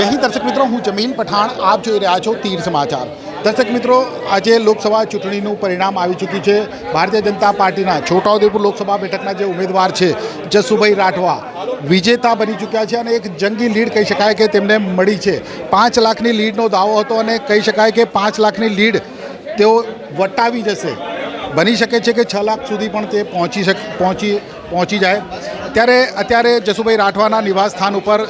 મિત્રો, હું જમીન પઠાણ, આપ જોઈ રહ્યા છો તીર સમાચાર. દર્શક મિત્રો, આજે લોકસભા ચૂંટણીનું પરિણામ આવી ચૂક્યું છે. ભારતીય જનતા પાર્ટીના છોટાઉદેપુર લોકસભા બેઠકના જે ઉમેદવાર છે, જસુભાઈ રાઠવા, વિજેતા બની ચૂક્યા છે અને એક જંગી લીડ કહી શકાય કે તેમને મળી છે. પાંચ લાખની લીડનો દાવો હતો અને કહી શકાય કે પાંચ લાખની લીડ તેઓ વટાવી જશે. બની શકે છે કે છ લાખ સુધી પણ તે પહોંચી શક, પહોંચી પહોંચી જાય. ત્યારે, અત્યારે જસુભાઈ રાઠવાના નિવાસ સ્થાન ઉપર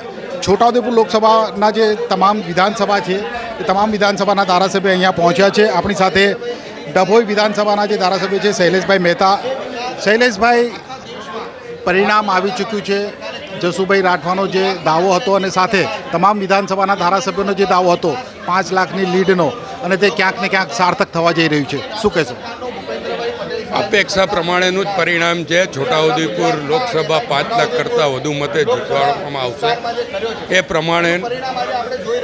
છોટાઉદેપુર લોકસભાના જે તમામ વિધાનસભા છે, એ તમામ વિધાનસભાના ધારાસભ્ય અહીંયા પહોંચ્યા છે. આપણી સાથે ડભોઈ વિધાનસભાના જે ધારાસભ્ય છે, શૈલેષભાઈ મહેતા. શૈલેષભાઈ, પરિણામ આવી ચૂક્યું છે. જસુભાઈ રાઠવાનો જે દાવો હતો અને સાથે તમામ વિધાનસભાના ધારાસભ્યોનો જે દાવો હતો, પાંચ લાખની લીડનો અને તે ક્યાંક ને ક્યાંક સાર્થક થવા જઈ રહ્યું છે. શું કહેશો? અપેક્ષા પ્રમાણેનું જ પરિણામ છે. છોટાઉદેપુર લોકસભા પાંચ લાખ કરતાં વધુ મતે જીતવામાં આવશે. એ પ્રમાણે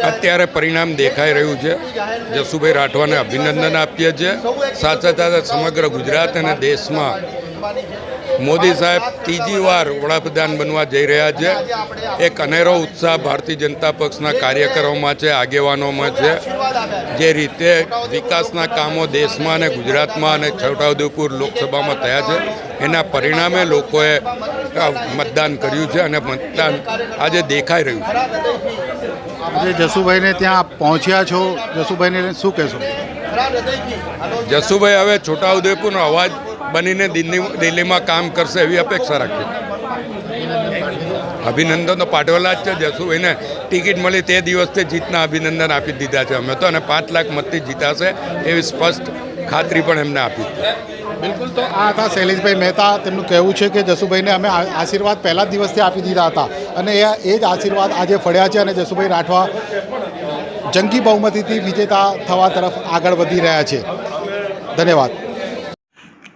અત્યારે પરિણામ દેખાઈ રહ્યું છે. જસુભાઈ રાઠવાને અભિનંદન આપીએ છીએ. સાથે સાથે સમગ્ર ગુજરાત અને દેશમાં મોદી સાહેબ ત્રીજી વાર વડાપ્રધાન બનવા જઈ રહ્યા છે. એક અનેરો ઉત્સાહ ભારતીય જનતા પક્ષના કાર્યકરોમાં છે આગેવાનોમાં છે. જે રીતે વિકાસના કામો દેશમાં અને ગુજરાતમાં અને છોટાઉદેપુર લોકસભામાં થયા છે એના પરિણામે લોકોએ મતદાન કર્યું છે અને મતદાન આજે દેખાઈ રહ્યું છે. આજે જસુભાઈને ત્યાં પહોંચ્યા છો. જસુભાઈને શું કહેશો? જસુભાઈ હવે છોટાઉદેપુરનો અવાજ બનીને દિલ્હી દિલ્હીમાં કામ કરશે એવી અપેક્ષા રાખીએ અભિનંદન તો પાઠવેલા જ છે જસુભાઈને ટિકિટ મળી તે દિવસથી જીતના અભિનંદન આપી દીધા છે અમે તો, અને પાંચ લાખ મતથી જીતાશે એવી સ્પષ્ટ ખાતરી પણ એમને આપી. બિલકુલ, તો આ હતા શૈલેષભાઈ મહેતા. તેમનું કહેવું છે કે જસુભાઈને અમે આશીર્વાદ પહેલા જ દિવસથી આપી દીધા હતા. અને એ એ જ આશીર્વાદ આજે ફળ્યા છે અને જસુભાઈ રાઠવા જંગી બહુમતીથી વિજેતા થવા તરફ આગળ વધી રહ્યા છે. ધન્યવાદ.